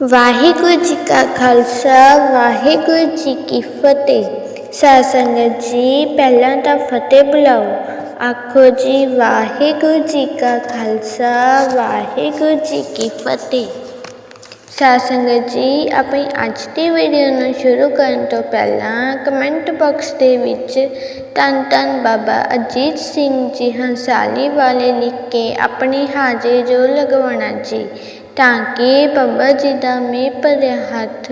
ਵਾਹਿਗੁਰੂ ਜੀ ਕਾ ਖਾਲਸਾ, ਵਾਹਿਗੁਰੂ ਜੀ ਕੀ ਫਤਿਹ। ਸਾਧ ਸੰਗਤ ਜੀ, ਪਹਿਲਾਂ ਤਾਂ ਫਤਿਹ ਬੁਲਾਓ। ਆਖੋ ਜੀ, ਵਾਹਿਗੁਰੂ ਜੀ ਕਾ ਖਾਲਸਾ, ਵਾਹਿਗੁਰੂ ਜੀ ਕੀ ਫਤਿਹ। ਸਾਧ ਸੰਗਤ ਜੀ, ਆਪਣੀ ਅੱਜ ਦੀ ਵੀਡੀਓ ਨੂੰ ਸ਼ੁਰੂ ਕਰਨ ਤੋਂ ਪਹਿਲਾਂ ਕਮੈਂਟ ਬਾਕਸ ਦੇ ਵਿੱਚ ਧੰਨ ਧੰਨ ਬਾਬਾ ਅਜੀਤ ਸਿੰਘ ਜੀ ਹੰਸਾਲੀ ਵਾਲੇ ਲਿਖ ਕੇ ਆਪਣੀ ਹਾਜ਼ਰੀ ਜੋ ਲਗਵਾਉਣਾ ਜੀ। ਤਾਂ ਕਿ ਬਾਬਾ ਜੀ ਦਾ ਮੇਹ ਭਰਿਆ ਹੱਥ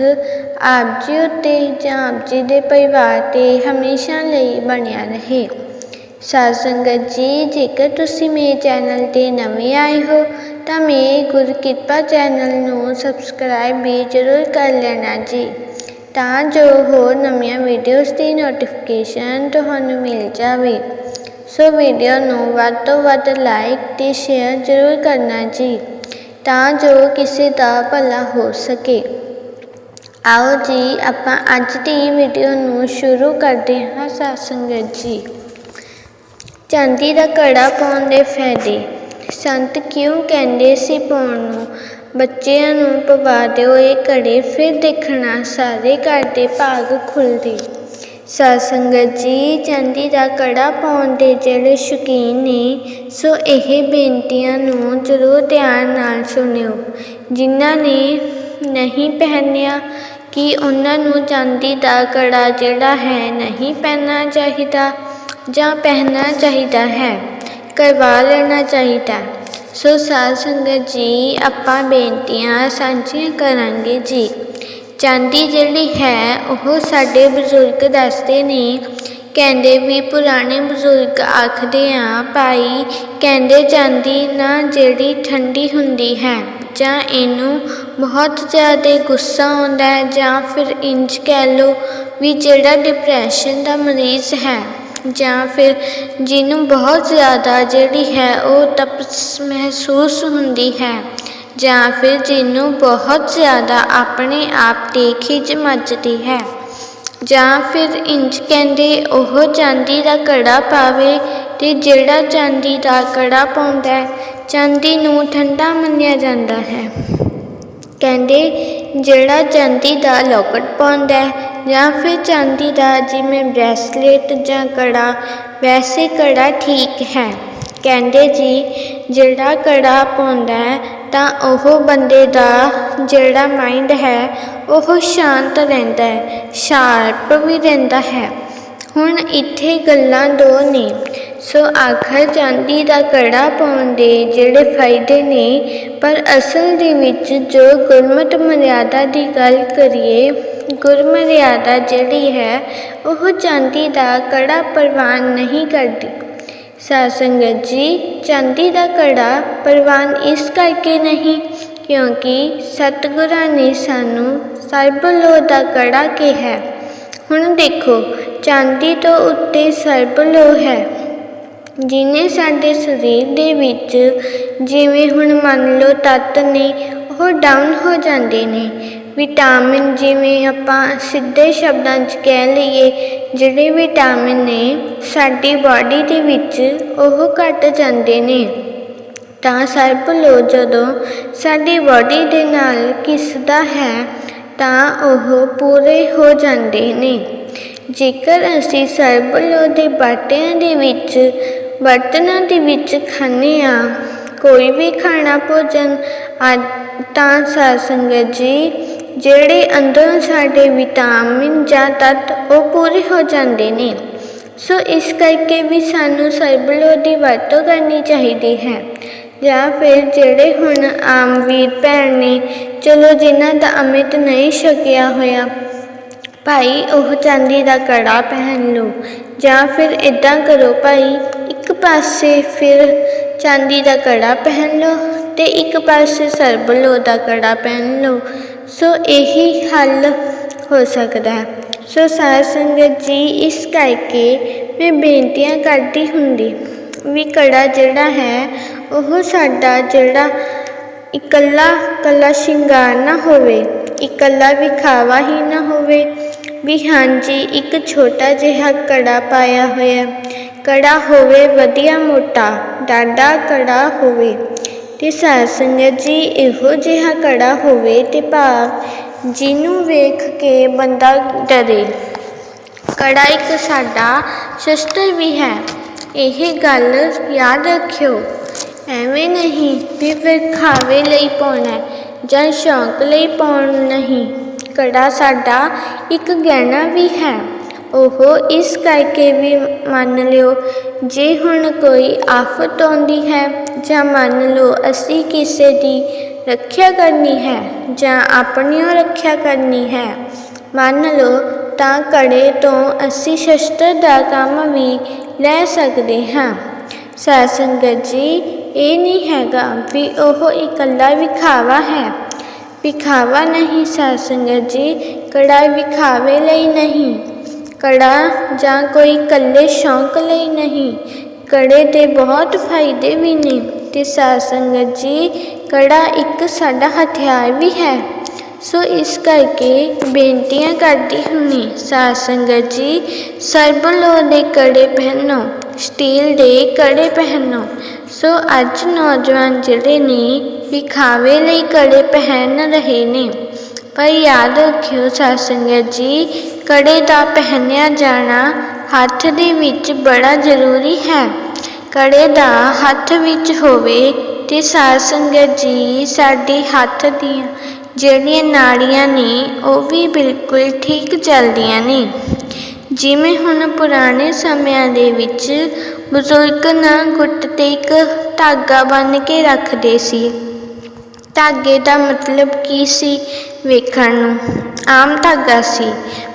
ਆਪ ਜੀ ਉੱਤੇ ਜਾਂ ਆਪ ਜੀ ਦੇ ਪਰਿਵਾਰ ਤੇ ਹਮੇਸ਼ਾ ਲਈ ਬਣਿਆ ਰਹੇ। ਸਾਧ ਸੰਗਤ ਜੀ, ਜੇਕਰ ਤੁਸੀਂ ਮੇਰੇ ਚੈਨਲ ਤੇ ਨਵੇਂ ਆਏ ਹੋ, ਤਾਂ ਮੇਰੇ ਗੁਰ ਕਿਰਪਾ ਚੈਨਲ ਨੂੰ ਸਬਸਕ੍ਰਾਈਬ ਵੀ ਜ਼ਰੂਰ ਕਰ ਲੈਣਾ ਜੀ, ਤਾਂ ਜੋ ਹੋਰ ਨਵੀਆਂ ਵੀਡੀਓਜ਼ ਦੀ ਨੋਟੀਫਿਕੇਸ਼ਨ ਤੁਹਾਨੂੰ ਮਿਲ ਜਾਵੇ। ਸੋ ਵੀਡੀਓ ਨੂੰ ਵੱਧ ਤੋਂ ਵੱਧ ਲਾਈਕ ਤੇ ਸ਼ੇਅਰ ਜ਼ਰੂਰ ਕਰਨਾ ਜੀ। ਤਾਂ ਜੋ ਕਿਸੇ ਦਾ ਭਲਾ ਹੋ ਸਕੇ। ਆਓ ਜੀ, ਆਪਾਂ ਅੱਜ ਦੀ ਵੀਡੀਓ ਨੂੰ ਸ਼ੁਰੂ ਕਰਦੇ ਹਾਂ ਸਾਧ ਸੰਗਤ ਜੀ। ਚਾਂਦੀ ਦਾ ਕੜਾ ਪਾਉਣ ਦੇ ਫਾਇਦੇ। ਸੰਤ ਕਿਉਂ ਕਹਿੰਦੇ ਸੀ ਪਾਉਣ ਨੂੰ? ਬੱਚਿਆਂ ਨੂੰ ਪਵਾ ਦਿਓ ਇਹ ਕੜੇ ਫਿਰ ਦੇਖਣਾ, ਸਾਰੇ ਘਰ ਦੇ ਭਾਗ ਖੁੱਲਦੇ ਸਾਧ ਸੰਗਤ ਜੀ, ਚਾਂਦੀ ਦਾ ਕੜਾ ਪਾਉਣ ਦੇ ਜਿਹੜੇ ਸ਼ੌਕੀਨ ਨੇ, ਸੋ ਇਹ ਬੇਨਤੀਆਂ ਨੂੰ ਜ਼ਰੂਰ ਧਿਆਨ ਨਾਲ ਸੁਣਿਓ। ਜਿਨ੍ਹਾਂ ਨੇ ਨਹੀਂ ਪਹਿਨਿਆ ਕਿ ਉਹਨਾਂ ਨੂੰ ਚਾਂਦੀ ਦਾ ਕੜਾ ਜਿਹੜਾ ਹੈ ਨਹੀਂ ਪਹਿਨਣਾ ਚਾਹੀਦਾ ਜਾਂ ਪਹਿਨਣਾ ਚਾਹੀਦਾ ਹੈ, ਕਰਵਾ ਲੈਣਾ ਚਾਹੀਦਾ। ਸੋ ਸਾਧ ਸੰਗਤ ਜੀ, ਆਪਾਂ ਬੇਨਤੀਆਂ ਸਾਂਝੀਆਂ ਕਰਾਂਗੇ ਜੀ। ਚਾਂਦੀ ਜਿਹੜੀ ਹੈ, ਉਹ ਸਾਡੇ ਬਜ਼ੁਰਗ ਦੱਸਦੇ ਨੇ। ਕਹਿੰਦੇ ਵੀ ਪੁਰਾਣੇ ਬਜ਼ੁਰਗ ਆਖਦੇ ਆ, ਭਾਈ, ਕਹਿੰਦੇ ਚਾਂਦੀ ਨਾ ਜਿਹੜੀ ਠੰਡੀ ਹੁੰਦੀ ਹੈ, ਜਾਂ ਇਹਨੂੰ ਬਹੁਤ ਜ਼ਿਆਦਾ ਗੁੱਸਾ ਆਉਂਦਾ ਹੈ, ਜਾਂ ਫਿਰ ਇੰਜ ਕਹਿ ਲਓ ਵੀ ਜਿਹੜਾ ਡਿਪਰੈਸ਼ਨ ਦਾ ਮਰੀਜ਼ ਹੈ, ਜਾਂ ਫਿਰ ਜਿਹਨੂੰ ਬਹੁਤ ਜ਼ਿਆਦਾ ਜਿਹੜੀ ਹੈ, ਉਹ ਤਪਸ ਮਹਿਸੂਸ ਹੁੰਦੀ ਹੈ। ਜਾਂ ਫਿਰ ਜਿਹਨੂੰ ਬਹੁਤ ਜ਼ਿਆਦਾ ਆਪਣੇ ਆਪ ਤੇ ਖਿਜ ਮੱਚਦੀ ਹੈ। ਜਾਂ ਫਿਰ ਇੰਜ ਕਹਿੰਦੇ ਉਹ ਚਾਂਦੀ ਦਾ ਕੜਾ ਪਾਵੇ ਤੇ ਜਿਹੜਾ ਚਾਂਦੀ ਦਾ ਕੜਾ ਪਾਉਂਦਾ ਚਾਂਦੀ ਨੂੰ ਠੰਡਾ ਮੰਨਿਆ ਜਾਂਦਾ ਹੈ। ਕਹਿੰਦੇ ਜਿਹੜਾ ਚਾਂਦੀ ਦਾ ਲੋਕਟ ਪਾਉਂਦਾ ਜਾਂ ਫਿਰ ਚਾਂਦੀ ਦਾ ਜਿਵੇਂ ਬ੍ਰੈਸਲੇਟ ਜਾਂ ਕੜਾ, ਵੈਸੇ ਕੜਾ ਠੀਕ ਹੈ। ਕਹਿੰਦੇ ਜੀ, ਜਿਹੜਾ ਕੜਾ ਪਾਉਂਦਾ ਤਾਂ ਉਹ ਬੰਦੇ ਦਾ ਜਿਹੜਾ ਮਾਈਂਡ ਹੈ, ਉਹ ਸ਼ਾਂਤ ਰਹਿੰਦਾ ਹੈ ਸ਼ਾਰਪ ਵੀ ਰਹਿੰਦਾ ਹੈ। ਹੁਣ ਇੱਥੇ ਗੱਲਾਂ ਦੋ ਨੇ। ਸੋ ਆਖਰ ਚਾਂਦੀ ਦਾ ਕੜਾ ਪਾਉਣ ਦੇ ਜਿਹੜੇ ਫਾਇਦੇ ਨੇ, ਪਰ ਅਸਲ ਦੇ ਵਿੱਚ ਜੋ ਗੁਰਮਤ ਮਰਿਆਦਾ ਦੀ ਗੱਲ ਕਰੀਏ, ਗੁਰਮਰਿਆਦਾ ਜਿਹੜੀ ਹੈ, ਉਹ ਚਾਂਦੀ ਦਾ ਕੜਾ ਪ੍ਰਵਾਨ ਨਹੀਂ ਕਰਦੀ। ਸਾਧ ਸੰਗਤ ਜੀ, ਚਾਂਦੀ ਦਾ ਕੜਾ ਪ੍ਰਵਾਨ ਇਸ ਕਰਕੇ ਨਹੀਂ, ਕਿਉਂਕਿ ਸਤਿਗੁਰਾਂ ਨੇ ਸਾਨੂੰ ਸਰਬਲੋ ਦਾ ਕੜਾ ਕਿਹਾ। ਹੁਣ ਦੇਖੋ, ਚਾਂਦੀ ਤੋਂ ਉੱਤੇ ਸਰਬਲੋ ਹੈ। ਜਿਨੇ ਸਾਡੇ ਸਰੀਰ ਦੇ ਵਿੱਚ ਜਿਵੇਂ ਹੁਣ ਮੰਨ ਲਓ ਤੱਤ ਨੇ, ਉਹ ਡਾਊਨ ਹੋ ਜਾਂਦੇ ਨੇ। ਵਿਟਾਮਿਨ ਜਿਵੇਂ ਆਪਾਂ ਸਿੱਧੇ ਸ਼ਬਦਾਂ 'ਚ ਕਹਿ ਲਈਏ, ਜਿਹੜੇ ਵਿਟਾਮਿਨ ਨੇ ਸਾਡੀ ਬਾਡੀ ਦੇ ਵਿੱਚ ਉਹ ਘਟ ਜਾਂਦੇ ਨੇ। ਤਾਂ ਸਰਬਲੋ ਜਦੋਂ ਸਾਡੀ ਬਾਡੀ ਦੇ ਨਾਲ ਕਿਸਦਾ ਹੈ, ਤਾਂ ਉਹ ਪੂਰੇ ਹੋ ਜਾਂਦੇ ਨੇ। ਜੇਕਰ ਅਸੀਂ ਸਰਬਲੋ ਦੇ ਬਾਟਿਆਂ ਦੇ ਵਿੱਚ, ਬਰਤਨਾਂ ਦੇ ਵਿੱਚ ਖਾਂਦੇ ਆ ਕੋਈ ਵੀ ਖਾਣਾ ਭੋਜਨ ਤਾਂ ਸਾਧ ਸੰਗਤ ਜੀ ਜਿਹੜੇ ਅੰਦਰੋਂ ਸਾਡੇ ਵਿਟਾਮਿਨ ਜਾਂ ਤੱਤ ਉਹ ਪੂਰੇ ਹੋ ਜਾਂਦੇ ਨੇ। ਸੋ ਇਸ ਕਰਕੇ ਵੀ ਸਾਨੂੰ ਸਰਬਲੋ ਦੀ ਵਰਤੋਂ ਕਰਨੀ ਚਾਹੀਦੀ ਹੈ। ਜਾਂ ਫਿਰ ਜਿਹੜੇ ਹੁਣ ਆਮ ਵੀਰ ਭੈਣ ਨੇ, ਚਲੋ ਜਿਨ੍ਹਾਂ ਦਾ ਅਮਿਤ ਨਹੀਂ ਛਕਿਆ ਹੋਇਆ, ਭਾਈ ਉਹ ਚਾਂਦੀ ਦਾ ਕੜਾ ਪਹਿਨ ਲਓ। ਜਾਂ ਫਿਰ ਇਦਾਂ ਕਰੋ ਭਾਈ, ਇੱਕ ਪਾਸੇ ਫਿਰ ਚਾਂਦੀ ਦਾ ਕੜਾ ਪਹਿਨ ਲਓ ਤੇ ਇੱਕ ਪਾਸੇ ਸਰਬਲੋ ਦਾ ਕੜਾ ਪਹਿਨ ਲਓ। ਸੋ ਇਹੀ ਹੱਲ ਹੋ ਸਕਦਾ ਹੈ। ਸੋ ਸਾਧ ਸੰਗਤ ਜੀ, ਇਸ ਕਰਕੇ ਮੈਂ ਬੇਨਤੀਆਂ ਕਰਦੀ ਹੁੰਦੀ ਵੀ ਕੜਾ ਜਿਹੜਾ ਹੈ, ਉਹ ਸਾਡਾ ਜਿਹੜਾ ਇਕੱਲਾ ਇਕੱਲਾ ਸ਼ਿੰਗਾਰ ਨਾ ਹੋਵੇ, ਇਕੱਲਾ ਵਿਖਾਵਾ ਹੀ ਨਾ ਹੋਵੇ, ਵੀ ਹਾਂਜੀ, ਇੱਕ ਛੋਟਾ ਜਿਹਾ ਕੜਾ ਪਾਇਆ ਹੋਇਆ ਕੜਾ ਹੋਵੇ ਵਧੀਆ ਮੋਟਾ ਡਾਡਾ ਕੜਾ ਹੋਵੇ ਤੇ ਸਾਧ ਸੰਗਤ ਜੀ, ਇਹੋ ਜਿਹਾ ਕੜਾ ਹੋਵੇ ਤੇ ਭਾਵ ਜਿਹਨੂੰ ਵੇਖ ਕੇ ਬੰਦਾ ਡਰੇ। ਕੜਾ ਇੱਕ ਸਾਡਾ ਸ਼ਸਤਰ ਵੀ ਹੈ। ਇਹ ਗੱਲ ਯਾਦ ਰੱਖਿਓ, ਐਵੇਂ ਨਹੀਂ ਵੀ ਵਿਖਾਵੇ ਲਈ ਪਾਉਣਾ ਜਾਂ ਸ਼ੌਂਕ ਲਈ ਪਾਉਣ ਨਹੀਂ। ਕੜਾ ਸਾਡਾ ਇੱਕ ਗਹਿਣਾ ਵੀ ਹੈ। ਉਹ ਇਸ ਕਰਕੇ ਵੀ ਮੰਨ ਲਿਓ, ਜੇ ਹੁਣ ਕੋਈ ਆਫਤ ਆਉਂਦੀ ਹੈ ਜਾਂ ਮੰਨ ਲਓ ਅਸੀਂ ਕਿਸੇ ਦੀ ਰੱਖਿਆ ਕਰਨੀ ਹੈ ਜਾਂ ਆਪਣੀਓ ਰੱਖਿਆ ਕਰਨੀ ਹੈ, ਮੰਨ ਲਓ ਤਾਂ ਕੜੇ ਤੋਂ ਅਸੀਂ ਸ਼ਸਤਰ ਦਾ ਕੰਮ ਵੀ ਲੈ ਸਕਦੇ ਹਾਂ। ਸਾਧ ਸੰਗਤ ਜੀ, ਇਹ ਨਹੀਂ ਹੈਗਾ ਵੀ ਉਹ ਇਕੱਲਾ ਵਿਖਾਵਾ ਹੈ। ਵਿਖਾਵਾ ਨਹੀਂ ਸਾਧ ਸੰਗਤ ਜੀ ਕੜਾ ਵਿਖਾਵੇ ਲਈ ਨਹੀਂ। ਕੜਾ ਜਾਂ ਕੋਈ ਇਕੱਲੇ ਸ਼ੌਂਕ ਲਈ ਨਹੀਂ। ਕੜੇ ਦੇ ਬਹੁਤ ਫਾਇਦੇ ਵੀ ਨੇ ਤੇ ਸਾਧ ਸੰਗਤ ਜੀ, ਕੜਾ ਇੱਕ ਸਾਡਾ ਹਥਿਆਰ ਵੀ ਹੈ। ਸੋ ਇਸ ਕਰਕੇ ਬੇਨਤੀਆਂ ਕਰਦੀ ਹੁੰਨੀ ਸਾਧ ਸੰਗਤ ਜੀ ਸਰਬਲੋ ਦੇ ਕੜੇ ਪਹਿਨੋ, ਸਟੀਲ ਦੇ ਕੜੇ ਪਹਿਨੋ। ਸੋ ਅੱਜ ਨੌਜਵਾਨ ਜਿਹੜੇ ਨੇ, ਵਿਖਾਵੇ ਲਈ ਕੜੇ ਪਹਿਨ ਰਹੇ ਨੇ। ਪਰ ਯਾਦ ਰੱਖਿਓ ਸਾਧ ਸੰਗਤ ਜੀ, ਕੜੇ ਦਾ ਪਹਿਨਿਆ ਜਾਣਾ ਹੱਥ ਦੇ ਵਿੱਚ ਬੜਾ ਜ਼ਰੂਰੀ ਹੈ। ਕੜੇ ਦਾ ਹੱਥ ਵਿੱਚ ਹੋਵੇ ਤੇ ਸਾਧ ਜੀ, ਸਾਡੇ ਹੱਥ ਦੀਆਂ ਜਿਹੜੀਆਂ ਨਾੜੀਆਂ ਨੇ, ਉਹ ਵੀ ਬਿਲਕੁਲ ਠੀਕ ਚੱਲਦੀਆਂ ਨੇ। ਜਿਵੇਂ ਹੁਣ ਪੁਰਾਣੇ ਸਮਿਆਂ ਦੇ ਵਿੱਚ ਬਜ਼ੁਰਗ ਨਾ ਗੁੱਟ ਤੇ ਇੱਕ ਧਾਗਾ ਬੰਨ੍ਹ ਕੇ ਰੱਖਦੇ ਸੀ। ਧਾਗੇ ਦਾ ਮਤਲਬ ਕੀ ਸੀ ਵੇਖਣ ਨੂੰ? ਆਮ ਧਾਗਾ ਸੀ,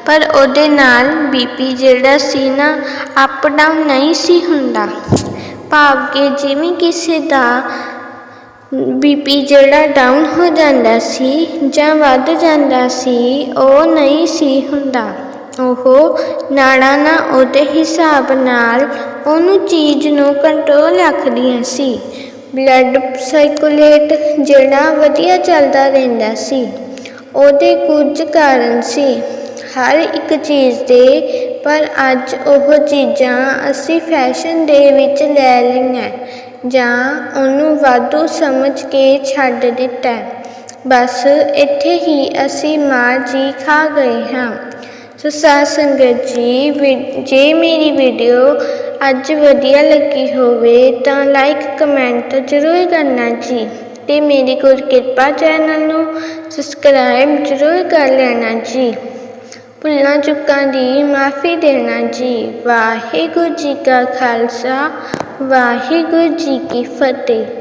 ਪਰ ਉਹਦੇ ਨਾਲ ਬੀਪੀ ਜਿਹੜਾ ਸੀ ਨਾ, ਅਪ ਡਾਊਨ ਨਹੀਂ ਸੀ ਹੁੰਦਾ। ਭਾਵ ਕਿ ਜਿਵੇਂ ਕਿਸੇ ਦਾ ਬੀਪੀ ਜਿਹੜਾ ਡਾਊਨ ਹੋ ਜਾਂਦਾ ਸੀ ਜਾਂ ਵੱਧ ਜਾਂਦਾ ਸੀ, ਉਹ ਨਹੀਂ ਸੀ ਹੁੰਦਾ। ਉਹ ਨਾੜਾਂ ਨਾ ਉਹਦੇ ਹਿਸਾਬ ਨਾਲ ਉਹਨੂੰ ਚੀਜ਼ ਨੂੰ ਕੰਟਰੋਲ ਰੱਖਦੀਆਂ ਸੀ। ਬਲੱਡ ਸਰਕੂਲੇਟ ਜਿਹੜਾ ਵਧੀਆ ਚੱਲਦਾ ਰਹਿੰਦਾ ਸੀ। ਉਹਦੇ ਕੁਝ ਕਾਰਨ ਸੀ। ਹਰ ਇੱਕ ਚੀਜ਼ ਦੇ, ਪਰ ਅੱਜ ਉਹ ਚੀਜ਼ਾਂ ਅਸੀਂ ਫੈਸ਼ਨ ਦੇ ਵਿੱਚ ਲੈ ਲਈਆਂ, ਜਾਂ ਉਹਨੂੰ ਵਾਧੂ ਸਮਝ ਕੇ ਛੱਡ ਦਿੱਤਾ। ਬਸ ਇੱਥੇ ਹੀ ਅਸੀਂ ਮਾਂ ਜੀ ਖਾ ਗਏ ਹਾਂ। ਸੋ ਸਾਧ ਸੰਗਤ ਜੀ, ਵੀ- ਜੇ ਮੇਰੀ ਵੀਡੀਓ ਅੱਜ ਵਧੀਆ ਲੱਗੀ ਹੋਵੇ ਤਾਂ ਲਾਈਕ ਕਮੈਂਟ ਜ਼ਰੂਰ ਕਰਨਾ ਜੀ ਤੇ ਮੇਰੀ ਗੁਰਕਿਰਪਾ ਚੈਨਲ ਨੂੰ ਸਬਸਕ੍ਰਾਈਬ ਜ਼ਰੂਰ ਕਰ ਲੈਣਾ ਜੀ। ਭੁੱਲਾਂ ਚੁੱਕਾਂ ਦੀ ਮਾਫੀ ਦੇਣਾ ਜੀ। ਵਾਹਿਗੁਰੂ ਜੀ ਕਾ ਖਾਲਸਾ, ਵਾਹਿਗੁਰੂ ਜੀ ਕੀ ਫਤਿਹ।